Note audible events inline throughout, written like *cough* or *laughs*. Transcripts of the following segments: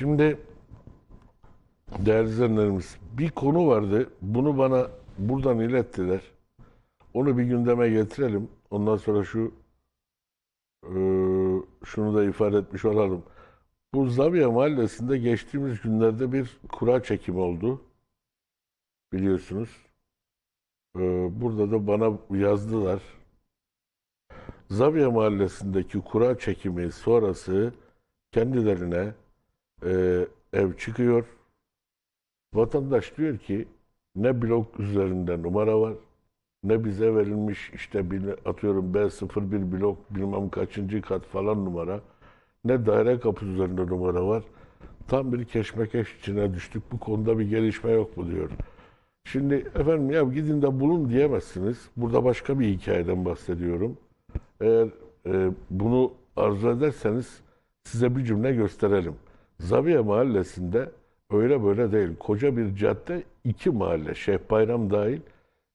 Şimdi değerli izleyenlerimiz bir konu vardı. Bunu bana buradan ilettiler. Onu bir gündeme getirelim. Ondan sonra şu e, şunu da ifade etmiş olalım. Bu Zaviye Mahallesi'nde geçtiğimiz günlerde bir kura çekimi oldu. Biliyorsunuz. E, burada da bana yazdılar. Zaviye Mahallesi'ndeki kura çekimi sonrası kendilerine e, ev çıkıyor. Vatandaş diyor ki ne blok üzerinde numara var ne bize verilmiş işte atıyorum B01 blok bilmem kaçıncı kat falan numara ne daire kapı üzerinde numara var. Tam bir keşmekeş içine düştük. Bu konuda bir gelişme yok mu diyor. Şimdi efendim ya gidin de bulun diyemezsiniz. Burada başka bir hikayeden bahsediyorum. Eğer e, bunu arzu ederseniz size bir cümle gösterelim. Zaviye Mahallesi'nde öyle böyle değil. Koca bir cadde iki mahalle, Şeyh Bayram dahil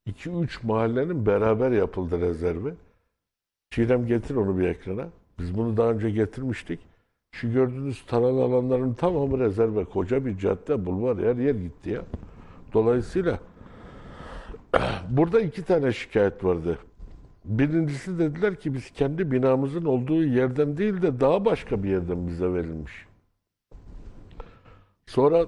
iki üç mahallenin beraber yapıldı rezervi. Çiğdem getir onu bir ekrana. Biz bunu daha önce getirmiştik. Şu gördüğünüz taralı alanların tamamı rezerve. Koca bir cadde, bulvar, yer yer gitti ya. Dolayısıyla *clears throat* burada iki tane şikayet vardı. Birincisi dediler ki biz kendi binamızın olduğu yerden değil de daha başka bir yerden bize verilmiş. Sonra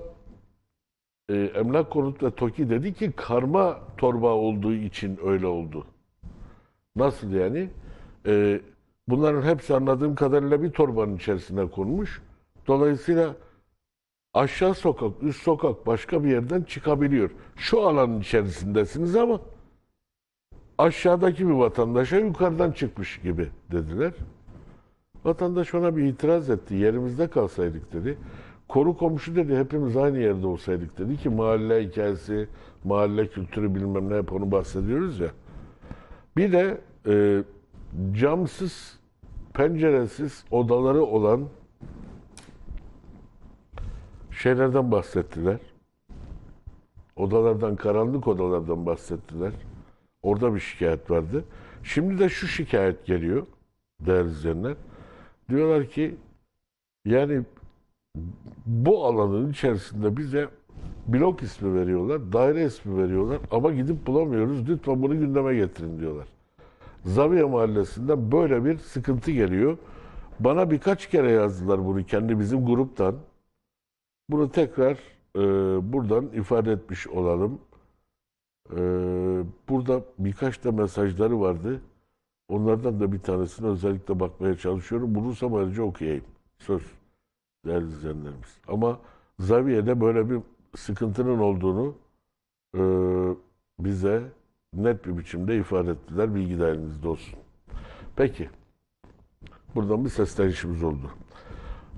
e, Emlak Konut ve TOKİ dedi ki karma torba olduğu için öyle oldu. Nasıl yani? E, bunların hepsi anladığım kadarıyla bir torbanın içerisine konmuş. Dolayısıyla aşağı sokak, üst sokak başka bir yerden çıkabiliyor. Şu alanın içerisindesiniz ama aşağıdaki bir vatandaşa yukarıdan çıkmış gibi dediler. Vatandaş ona bir itiraz etti. Yerimizde kalsaydık dedi. Koru komşu dedi hepimiz aynı yerde olsaydık dedi ki mahalle hikayesi, mahalle kültürü bilmem ne hep onu bahsediyoruz ya. Bir de e, camsız, penceresiz odaları olan şeylerden bahsettiler. Odalardan, karanlık odalardan bahsettiler. Orada bir şikayet vardı. Şimdi de şu şikayet geliyor değerli izleyenler. Diyorlar ki yani bu alanın içerisinde bize blok ismi veriyorlar, daire ismi veriyorlar ama gidip bulamıyoruz. Lütfen bunu gündeme getirin diyorlar. Zaviye Mahallesi'nde böyle bir sıkıntı geliyor. Bana birkaç kere yazdılar bunu kendi bizim gruptan. Bunu tekrar e, buradan ifade etmiş olalım. E, burada birkaç da mesajları vardı. Onlardan da bir tanesine özellikle bakmaya çalışıyorum. Bulursam ayrıca okuyayım. Söz değerli izleyenlerimiz. Ama Zaviye'de böyle bir sıkıntının olduğunu e, bize net bir biçimde ifade ettiler. Bilgi dahilimizde olsun. Peki. Buradan bir seslenişimiz oldu.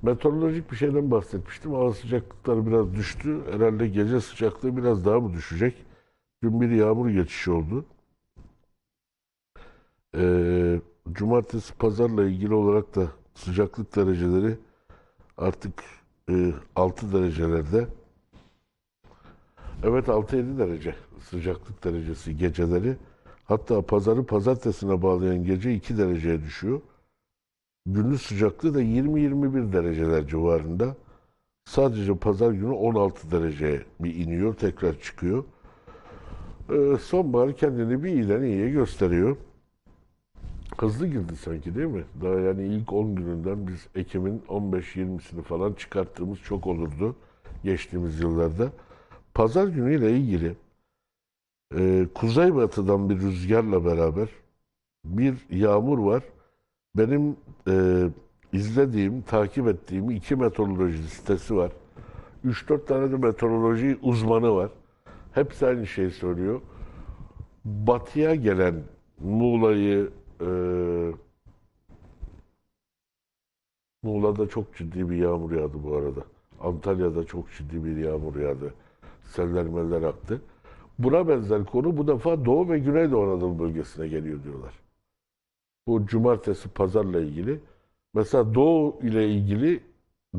Meteorolojik bir şeyden bahsetmiştim. Hava sıcaklıkları biraz düştü. Herhalde gece sıcaklığı biraz daha mı düşecek? Dün bir yağmur geçişi oldu. Ee, cumartesi pazarla ilgili olarak da sıcaklık dereceleri artık e, 6 derecelerde. Evet 6-7 derece sıcaklık derecesi geceleri. Hatta pazarı pazartesine bağlayan gece 2 dereceye düşüyor. Gündüz sıcaklığı da 20-21 dereceler civarında. Sadece pazar günü 16 dereceye bir iniyor, tekrar çıkıyor. Ee, sonbahar kendini bir iyiden iyiye gösteriyor. Hızlı girdi sanki değil mi? Daha yani ilk 10 gününden biz Ekim'in 15-20'sini falan çıkarttığımız çok olurdu geçtiğimiz yıllarda. Pazar günüyle ilgili e, kuzeybatıdan bir rüzgarla beraber bir yağmur var. Benim e, izlediğim, takip ettiğim iki meteoroloji sitesi var. 3-4 tane de meteoroloji uzmanı var. Hepsi aynı şeyi söylüyor. Batıya gelen Muğla'yı, e, Muğla'da çok ciddi bir yağmur yağdı bu arada. Antalya'da çok ciddi bir yağmur yağdı. Seller meller aktı. Buna benzer konu bu defa Doğu ve Güneydoğu Anadolu bölgesine geliyor diyorlar. Bu cumartesi pazarla ilgili. Mesela Doğu ile ilgili,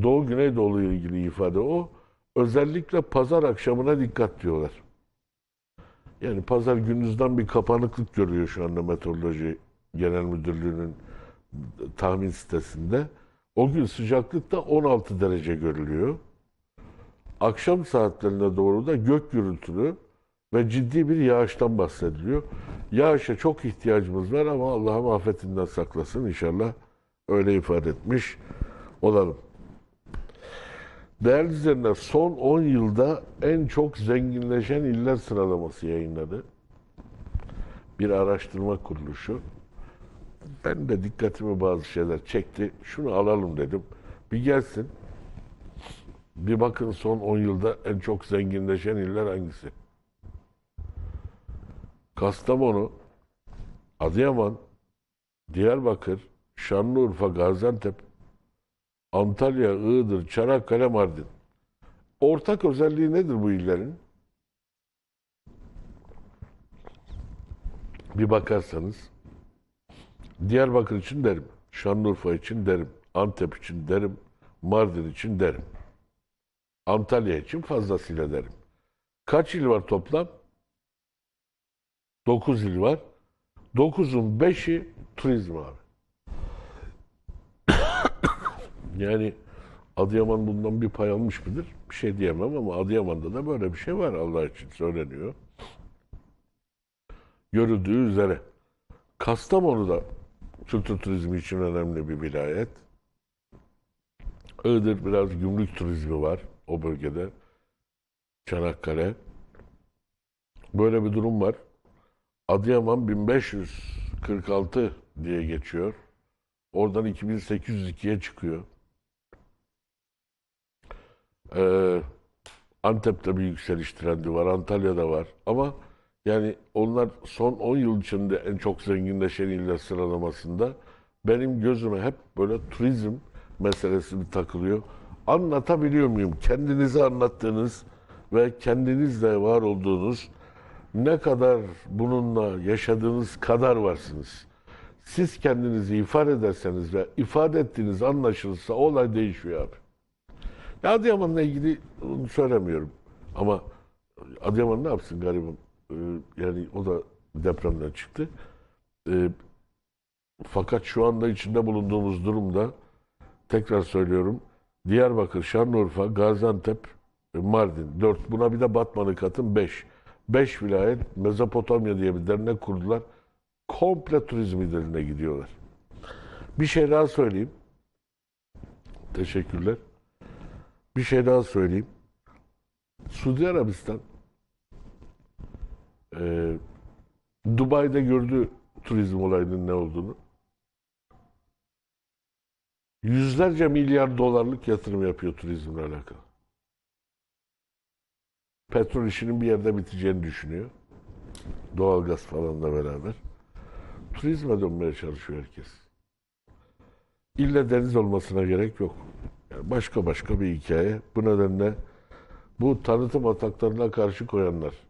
Doğu Güneydoğu ile ilgili ifade o. Özellikle pazar akşamına dikkat diyorlar. Yani pazar gündüzden bir kapanıklık görüyor şu anda Meteoroloji Genel Müdürlüğü'nün tahmin sitesinde. O gün sıcaklık da 16 derece görülüyor. Akşam saatlerine doğru da gök gürültülü ve ciddi bir yağıştan bahsediliyor. Yağışa çok ihtiyacımız var ama Allah'ım afetinden saklasın inşallah öyle ifade etmiş olalım. Değerli izleyenler son 10 yılda en çok zenginleşen iller sıralaması yayınladı. Bir araştırma kuruluşu. Ben de dikkatimi bazı şeyler çekti. Şunu alalım dedim. Bir gelsin. Bir bakın son 10 yılda en çok zenginleşen iller hangisi? Kastamonu, Adıyaman, Diyarbakır, Şanlıurfa, Gaziantep, Antalya, Iğdır, Çanakkale, Mardin. Ortak özelliği nedir bu illerin? Bir bakarsanız Diyarbakır için derim, Şanlıurfa için derim, Antep için derim, Mardin için derim. Antalya için fazlasıyla derim. Kaç il var toplam? 9 il var. 9'un 5'i turizm abi. *coughs* yani Adıyaman bundan bir pay almış mıdır? Bir şey diyemem ama Adıyaman'da da böyle bir şey var Allah için söyleniyor. Görüldüğü üzere. Kastamonu'da kültür turizmi için önemli bir vilayet. Iğdır biraz gümrük turizmi var o bölgede. Çanakkale. Böyle bir durum var. Adıyaman 1546 diye geçiyor. Oradan 2802'ye çıkıyor. Ee, Antep'te bir yükseliş trendi var, Antalya'da var. Ama yani onlar son 10 yıl içinde en çok zenginleşen iller sıralamasında benim gözüme hep böyle turizm meselesi takılıyor. Anlatabiliyor muyum? Kendinizi anlattığınız ve kendinizle var olduğunuz ne kadar bununla yaşadığınız kadar varsınız. Siz kendinizi ifade ederseniz ve ifade ettiğiniz anlaşılırsa olay değişiyor abi. Ya Adıyaman'la ilgili söylemiyorum. Ama Adıyaman ne yapsın garibim? Ee, yani o da depremden çıktı. Ee, fakat şu anda içinde bulunduğumuz durumda tekrar söylüyorum. Diyarbakır, Şanlıurfa, Gaziantep, Mardin 4. Buna bir de Batman'ı katın 5. 5 vilayet Mezopotamya diye bir dernek kurdular. Komple turizm ilerine gidiyorlar. Bir şey daha söyleyeyim. Teşekkürler. Bir şey daha söyleyeyim. Suudi Arabistan e, Dubai'de gördü turizm olayının ne olduğunu. Yüzlerce milyar dolarlık yatırım yapıyor turizmle alakalı. Petrol işinin bir yerde biteceğini düşünüyor. Doğalgaz falanla beraber. Turizme dönmeye çalışıyor herkes. İlle deniz olmasına gerek yok. Yani başka başka bir hikaye. Bu nedenle bu tanıtım ataklarına karşı koyanlar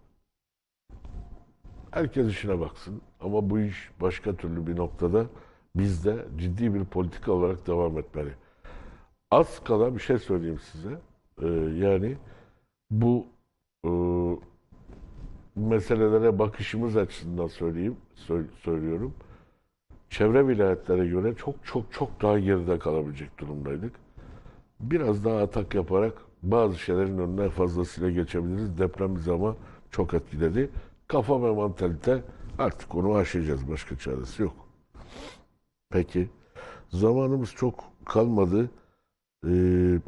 herkes işine baksın. Ama bu iş başka türlü bir noktada bizde ciddi bir politika olarak devam etmeli. Az kala bir şey söyleyeyim size. Ee, yani bu e, meselelere bakışımız açısından söyleyeyim, sö- söylüyorum. Çevre vilayetlere göre çok çok çok daha geride kalabilecek durumdaydık. Biraz daha atak yaparak bazı şeylerin önüne fazlasıyla geçebiliriz. Deprem bizi ama çok etkiledi. Kafa ve mantalite artık onu aşacağız. Başka çaresi yok. Peki. Zamanımız çok kalmadı. Ee,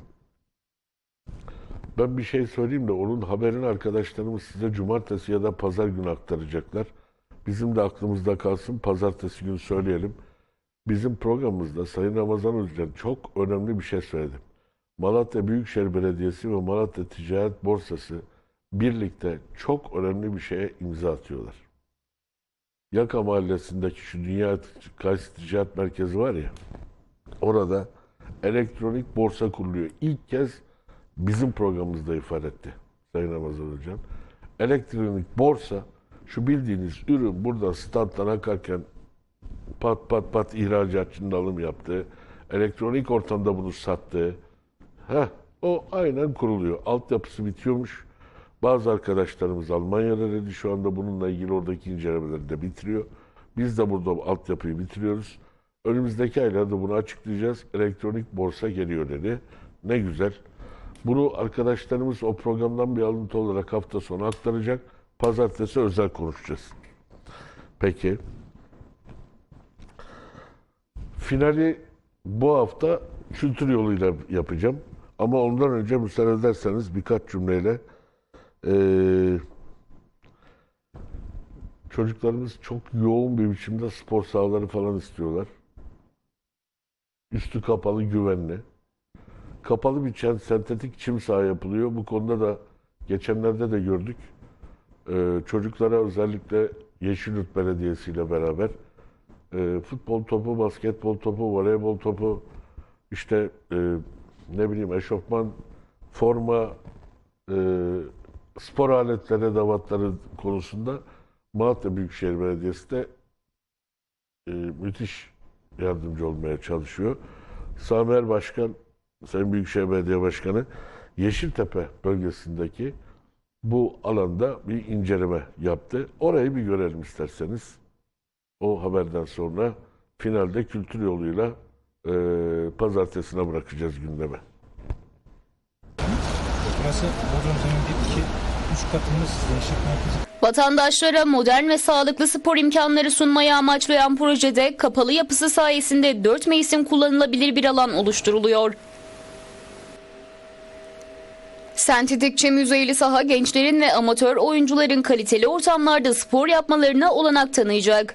ben bir şey söyleyeyim de onun haberini arkadaşlarımız size cumartesi ya da pazar günü aktaracaklar. Bizim de aklımızda kalsın. Pazartesi günü söyleyelim. Bizim programımızda Sayın Ramazan Özcan çok önemli bir şey söyledi. Malatya Büyükşehir Belediyesi ve Malatya Ticaret Borsası birlikte çok önemli bir şeye imza atıyorlar. Yaka Mahallesi'ndeki şu Dünya Kayısı Ticaret Merkezi var ya, orada elektronik borsa kuruluyor. İlk kez bizim programımızda ifade etti Sayın Ramazan Hocam. Elektronik borsa, şu bildiğiniz ürün burada standdan akarken pat pat pat ihracatçının alım yaptı. Elektronik ortamda bunu sattı. Heh, o aynen kuruluyor. Altyapısı bitiyormuş. Bazı arkadaşlarımız Almanya'da dedi şu anda bununla ilgili oradaki incelemeleri de bitiriyor. Biz de burada altyapıyı bitiriyoruz. Önümüzdeki aylarda bunu açıklayacağız. Elektronik borsa geliyor dedi. Ne güzel. Bunu arkadaşlarımız o programdan bir alıntı olarak hafta sonu aktaracak. Pazartesi özel konuşacağız. Peki. Finali bu hafta kültür yoluyla yapacağım. Ama ondan önce müsaade ederseniz birkaç cümleyle eee, çocuklarımız çok yoğun bir biçimde spor sahaları falan istiyorlar. Üstü kapalı, güvenli. Kapalı bir çen, sentetik çim saha yapılıyor. Bu konuda da geçenlerde de gördük. Ee, çocuklara özellikle Yeşilyurt Belediyesi ile beraber e, futbol topu, basketbol topu, voleybol topu, işte e, ne bileyim eşofman, forma, e, spor aletleri, edevatları konusunda Malatya Büyükşehir Belediyesi de e, müthiş yardımcı olmaya çalışıyor. Sami Er Başkan, Sayın Büyükşehir Belediye Başkanı Yeşiltepe bölgesindeki bu alanda bir inceleme yaptı. Orayı bir görelim isterseniz. O haberden sonra finalde kültür yoluyla e, pazartesine bırakacağız gündeme. Burası Bodrum zemin 1, 2, 3 katımız gençlik merkezi. Vatandaşlara modern ve sağlıklı spor imkanları sunmayı amaçlayan projede kapalı yapısı sayesinde 4 mevsim kullanılabilir bir alan oluşturuluyor. Sentetik çim yüzeyli saha gençlerin ve amatör oyuncuların kaliteli ortamlarda spor yapmalarına olanak tanıyacak.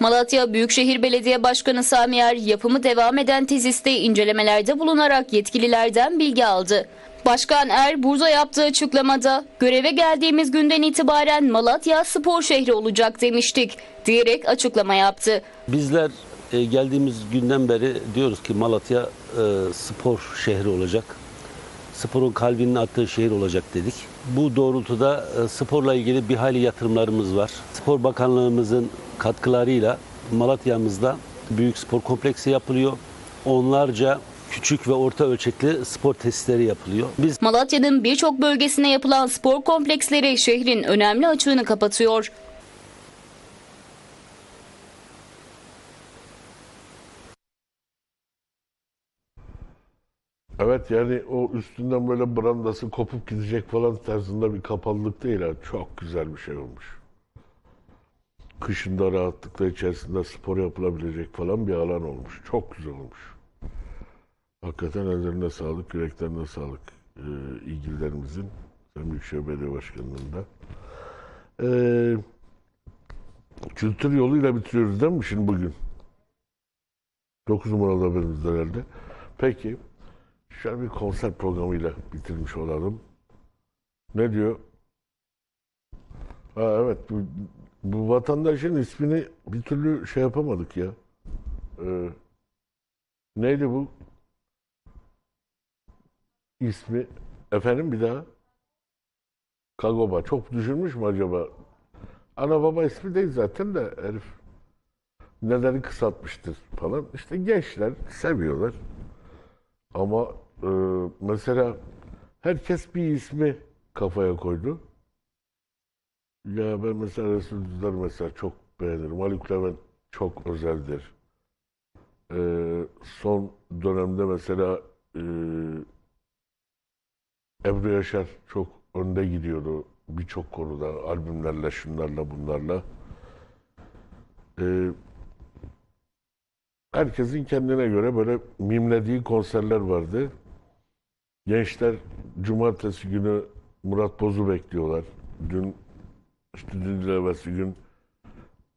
Malatya Büyükşehir Belediye Başkanı Sami Er yapımı devam eden tesiste incelemelerde bulunarak yetkililerden bilgi aldı. Başkan Er burada yaptığı açıklamada göreve geldiğimiz günden itibaren Malatya spor şehri olacak demiştik diyerek açıklama yaptı. Bizler e, geldiğimiz günden beri diyoruz ki Malatya e, spor şehri olacak. Sporun kalbinin attığı şehir olacak dedik. Bu doğrultuda e, sporla ilgili bir hayli yatırımlarımız var. Spor Bakanlığımızın katkılarıyla Malatya'mızda büyük spor kompleksi yapılıyor. Onlarca küçük ve orta ölçekli spor tesisleri yapılıyor. Biz Malatya'nın birçok bölgesine yapılan spor kompleksleri şehrin önemli açığını kapatıyor. Evet yani o üstünden böyle brandası kopup gidecek falan tarzında bir kapalılık değil ha. Çok güzel bir şey olmuş. Kışında rahatlıkla içerisinde spor yapılabilecek falan bir alan olmuş. Çok güzel olmuş. Hakikaten ellerine sağlık, yüreklerine sağlık ee, ilgililerimizin. Sayın Büyükşehir Belediye Başkanı'nın da. Ee, kültür yoluyla bitiriyoruz değil mi şimdi bugün? 9 numaralı haberimizde herhalde. Peki. Şöyle bir konser programıyla bitirmiş olalım. Ne diyor? Ha evet bu, bu vatandaşın ismini bir türlü şey yapamadık ya. Ee, neydi bu? İsmi efendim bir daha? Kagoba. Çok düşürmüş mü acaba? Ana baba ismi değil zaten de herif nedeni kısaltmıştır falan. İşte gençler seviyorlar. Ama e, mesela herkes bir ismi kafaya koydu. Ya ben mesela Resul Düzdar mesela çok beğenirim. Haluk Levent çok özeldir. E, son dönemde mesela e, Ebru Yaşar çok önde gidiyordu birçok konuda. Albümlerle, şunlarla, bunlarla. E, herkesin kendine göre böyle mimlediği konserler vardı. Gençler cumartesi günü Murat Boz'u bekliyorlar. Dün işte dün değil, evvelsi gün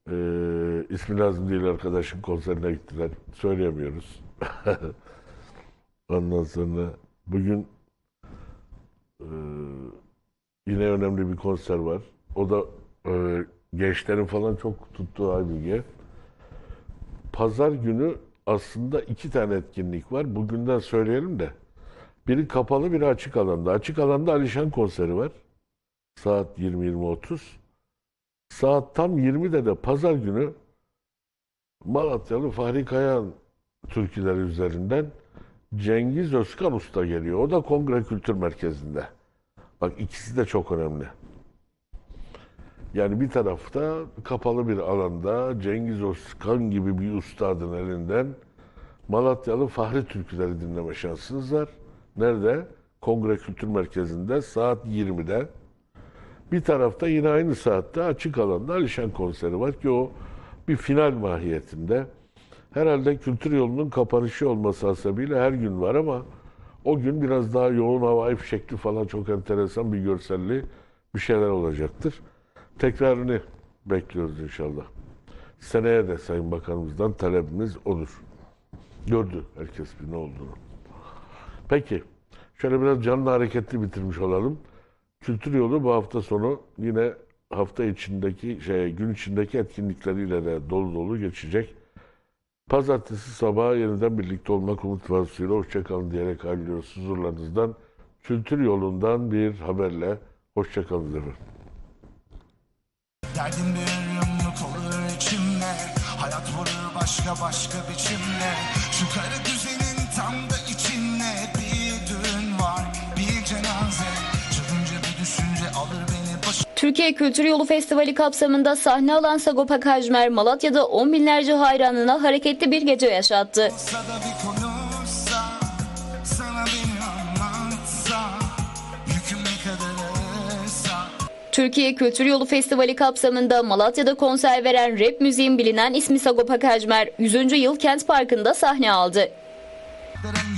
eee ismi lazım değil arkadaşın konserine gittiler. Söyleyemiyoruz. *laughs* Ondan sonra bugün eee, yine önemli bir konser var. O da eee, gençlerin falan çok tuttuğu Aybüge. Pazar günü aslında iki tane etkinlik var. Bugünden söyleyelim de. Biri kapalı, biri açık alanda. Açık alanda Alişan konseri var. Saat 20-20-30. Saat tam 20'de de pazar günü Malatyalı Fahri Kayan türküleri üzerinden Cengiz Özkan Usta geliyor. O da Kongre Kültür Merkezi'nde. Bak ikisi de çok önemli. Yani bir tarafta kapalı bir alanda Cengiz Özkan gibi bir ustadın elinden Malatyalı Fahri türküleri dinleme şansınız var. Nerede? Kongre Kültür Merkezi'nde saat 20'de. Bir tarafta yine aynı saatte açık alanda Alişan konseri var ki o bir final mahiyetinde. Herhalde kültür yolunun kapanışı olması hasebiyle her gün var ama o gün biraz daha yoğun havai şekli falan çok enteresan bir görselli bir şeyler olacaktır. Tekrarını bekliyoruz inşallah. Seneye de Sayın Bakanımızdan talebimiz olur. Gördü herkes bir ne olduğunu. Peki, şöyle biraz canlı hareketli bitirmiş olalım. Kültür yolu bu hafta sonu yine hafta içindeki şey gün içindeki etkinlikleriyle de dolu dolu geçecek. Pazartesi sabahı yeniden birlikte olmak umut vasfıyla hoşçakalın diyerek ayrılıyoruz huzurlarınızdan. Kültür yolundan bir haberle hoşçakalın efendim. Derdim bir yumruk olur içimde Hayat vurur başka başka biçimle Şu karı düzenin Türkiye Kültür Yolu Festivali kapsamında sahne alan Sagopa Kajmer, Malatya'da on binlerce hayranına hareketli bir gece yaşattı. Türkiye Kültür Yolu Festivali kapsamında Malatya'da konser veren rap müziğin bilinen ismi Sagopa Kajmer, 100. yıl Kent Parkı'nda sahne aldı.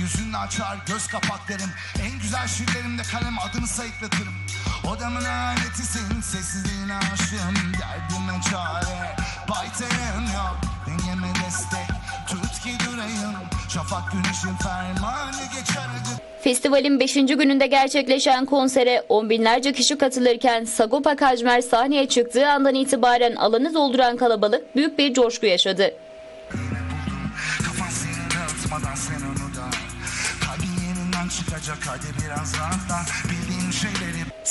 Yüzünü açar göz kapaklarım En güzel şiirlerimde kalem adını sayıklatırım Odamın aletisin sessizliğine aşığım. Derdime çare baytayım yok. Dengeme destek tut ki durayım. Şafak güneşin fermanı geçer Festivalin 5. gününde gerçekleşen konsere on binlerce kişi katılırken Sagopa Kajmer sahneye çıktığı andan itibaren alanı dolduran kalabalık büyük bir coşku yaşadı. Kafan seni dağıtmadan sen onu da. Kalbin yerinden çıkacak. Hadi biraz rahatla. Bildiğin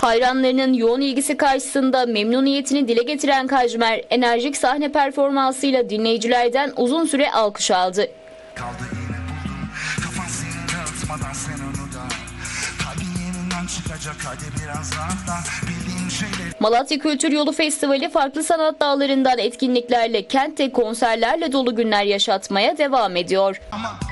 Hayranlarının yoğun ilgisi karşısında memnuniyetini dile getiren Kajmer, enerjik sahne performansıyla dinleyicilerden uzun süre alkış aldı. Malatya Kültür Yolu Festivali farklı sanat dallarından etkinliklerle, kentte konserlerle dolu günler yaşatmaya devam ediyor. ama